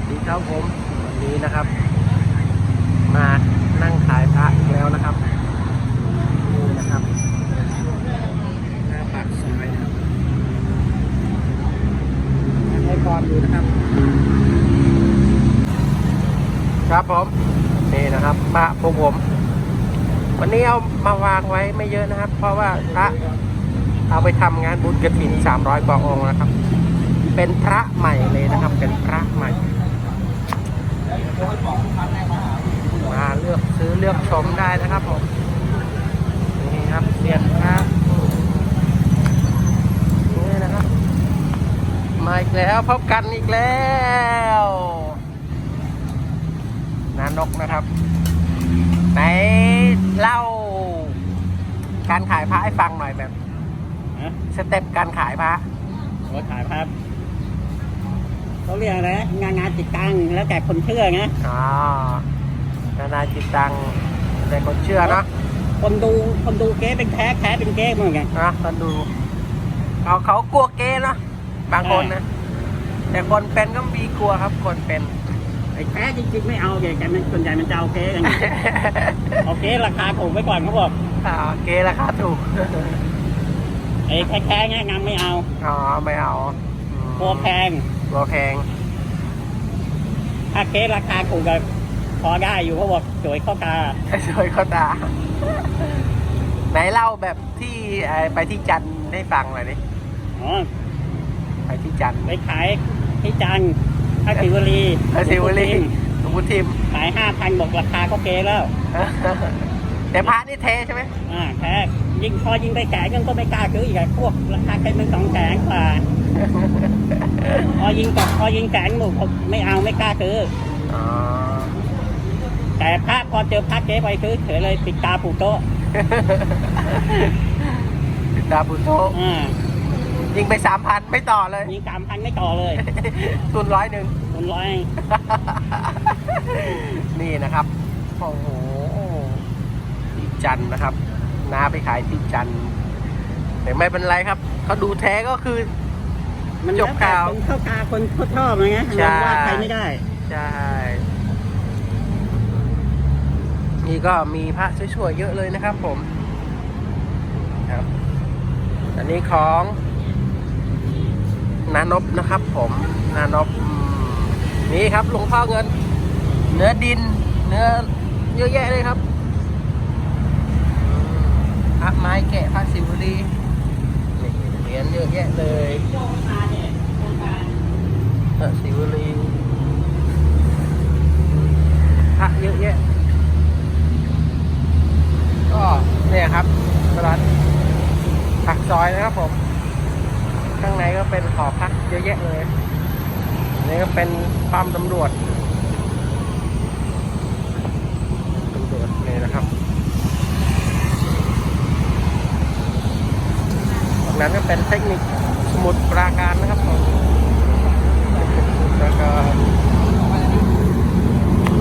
วัสดีครับผมวันนี้นะครับ มานั่งขายพระอีกแล้วนะครับนี่นะครับหน้าปากซอยนะครับให้ก่อนดูนะครับ ครับผมนี่นะครับพระพวกผม วันนี้เอามาวางไว้ไม่เยอะนะครับ เพราะว่าพระเอาไปทำงานบุญกระถิน300กว่าองค์นะครับ เป็นพระใหม่เลยนะครับ เป็นพระใหม่ มาเลือกซื้อเลือกชมได้นะครับผม นี่ครับเสียนพระนี่นะครับ มาอีกแล้วพบกันอีกแล้วนานกนะครับ ไหนเล่า การขายพระให้ฟังหน่อยแบบฮะสเต็ปการขายพระรถขายครับ เขาเรียกอะไรนะงานงานติดตั้งแล้วแต่คนเชื่อไงอ๋อนานาจิตตังแต่คนเชื่อเนาะคนดูคนดูเก๊เป็นแท้แท้เป็นเก๊เหมือนกันนะคนดูเขาเขากลัวเกย์เนาะบางคนนะแต่คนเป็นก็มีกลัวครับ คนเป็นไอ้แท้จริงๆไม่เอาเด็กแต่มันส่วนใหญ่มันจะเอาเก๊กันเอาเก๊ราคาถูกไว้ก่อนเขาบอกอ่าเกย์ราคาถูกไอ้แท้แท้ๆเงี้ยงานไม่เอาอ๋อไม่เอา กลัวแพงกลัวแพง ถ้าเก๊ราคาถูกก็พอได้อยู่เขาบอกสวยเข้าตาสวยเขาตา ไหนเล่าแบบที่เอ่อไปที่จันทร์ให้ฟังหน่อยดิอ๋อไปที่จันทร์ไปขายที่จันทร์ถ้าสิวลีเออซิวลีหลวงพุทิมขายห้าพันบอกราคาก็เก๊แล้ว แต่พระนี่เทใช่ไหมอ่าแท้ยิงพอยิงไปแสนยังก็ไม่กล้าซื้ออีกอะพวกราคาแค่หนึ่งสองแสนกว่าพอยิงกับพอยิงแสนหมู่ผมไม่เอาไม่กล้าซื้ออ๋อแต่พระพอเจอพระเจ๊ไปซื้อเฉยเลยติดตาปูโต๊ะดาบุโตะอ่ายิงไปสามพันไม่ต่อเลย ยิงสามพันไม่ต่อเลย ทุนร้อยหนึ่งคนร้อยนี่นะครับโอ้โหที่ จันทร์นะครับน้าไปขายที่จันทร์แต่ไม่เป็นไรครับเขาดูแท้ก็คือ มันจบข่าวคนเข้าตาคนเขาชอบไงใช่เราว่าใครไม่ได้ใช่นี่ก็มีพระสวยๆเยอะเลยนะครับ ผมครับอันนี้ของนานบนะครับ ผมนานบอืมนี่ครับหลวงพ่อเงิน เนื้อดิน เนื้อเยอะแยะเลยครับอืมพ ระไม้แกะพระสิวลีเหรียญเยอะแยะเลยพระสิวลีพระเยอะแยะ ก็เนี่ยครับร้านผักซอยนะครับผม ข้างในก็เป็นหอพักเยอะแยะเลยนี่ก็เป็นปั๊มตำรวจตำรวจนี่นะครับ ตรงนั้นก็เป็นเทคนิคสมุดปราการนะครับผมแล้วก็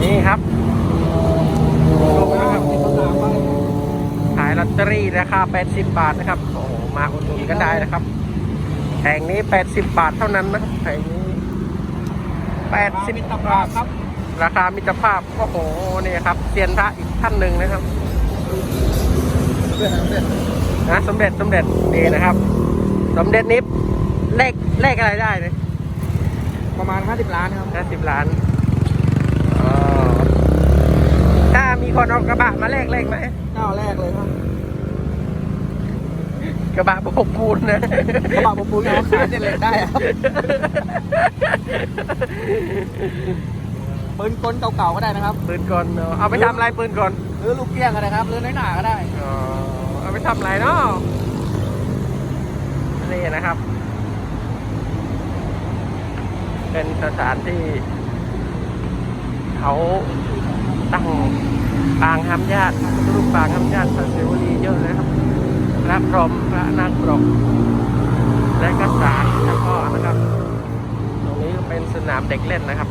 นี่ครับลงนะครับขายลอตเตอรี่ราคา 80 บาทนะครับโอ้โหมาอุดหนุนกันได้นะครับแผงนี้ 80 บาทเท่านั้นนะครับแผงนี้80บาทครับ ราคามิตรภาพโอ้โหนี่ครับเซียนพระอีกท่านหนึ่งนะครับนะสมเด็จสมเด็จนี่นะครับ สมเด็จนี้เลขเลขอะไรได้เนี่ยประมาณ 50 ล้านครับห้าสิบล้านอ๋อถ้ามีคนเอากระบะมาเลขเลขไหมเจ้าแรกเลยครับกระบะบกปูนนะ กระบะผมปูนเอาขายเจ็ดเหล็กได้ครับปืนกลเก่าๆก็ได้นะครับปืนกลเอาเอาไปทำอะไรปืนกลหรือลูกเกี้ยงก็ได้ครับหรือน้อยหนาก็ได้ อ๋อเอาไปทำอะไรเนาะ นี่นะครับ เป็นสถานที่ เขาตั้งปางห้ามญาติรูปปางห้ามญาติพระศิวลีเยอะเลยครับพระพรหมพระนางปรกและก็ศาลเจ้าพ่อนะครับ ตรงนี้เป็นสนามเด็กเล่นนะครับ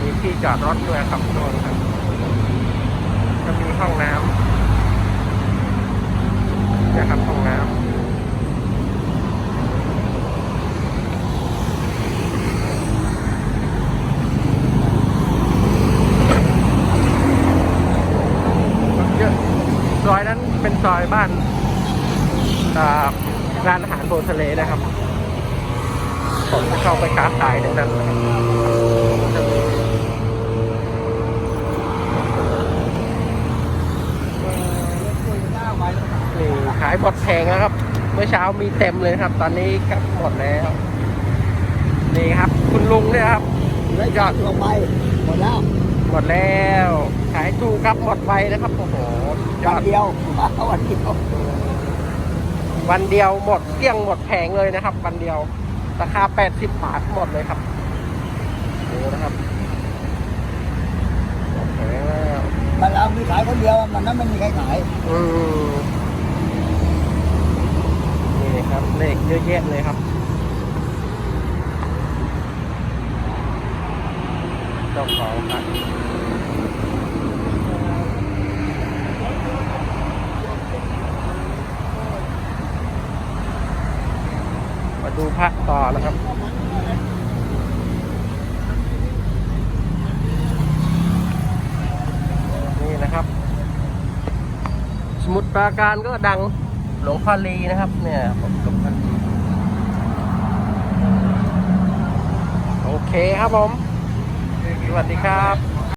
มีที่จอดรถด้วยครับโน่นครับก็มีห้องน้ำ นะครับห้องน้ำเยอะซอยนั้นเป็นซอยบ้านร้านอาหารโบทะเลนะครับ ผมจะเข้าไปค้าขายในนั้นนะครับายหมดแพงแล้วครับ เมื่อเช้ามีเต็มเลยครับ ตอนนี้ก็หมดแล้ว นี่ครับ คุณลุงเนี่ยครับแล้วยอดลงไปหมดแล้วหมดแล้วขายถูกครับหมดไปนะครับโอ้โหยอดวันเดียววันเดียววันเดียวหมดเกลี้ยงหมดแผงเลยนะครับ วันเดียวราคา80บาทหมดเลยครับดูนะครับหมดแผงแล้วมันเรามีขายคนเดียวมันนั้นไม่มีใครขาย อืมนี่ ครับ เลขเยอะแยะเลยครับ เจ้าของครับมาดูพระต่อนะครับนี่นะครับ สมุดปราการก็ดัง หลวงพ่อลีนะครับ เนี่ยผมหลวงพ่อลีโอเคครับผม สวัสดีครับ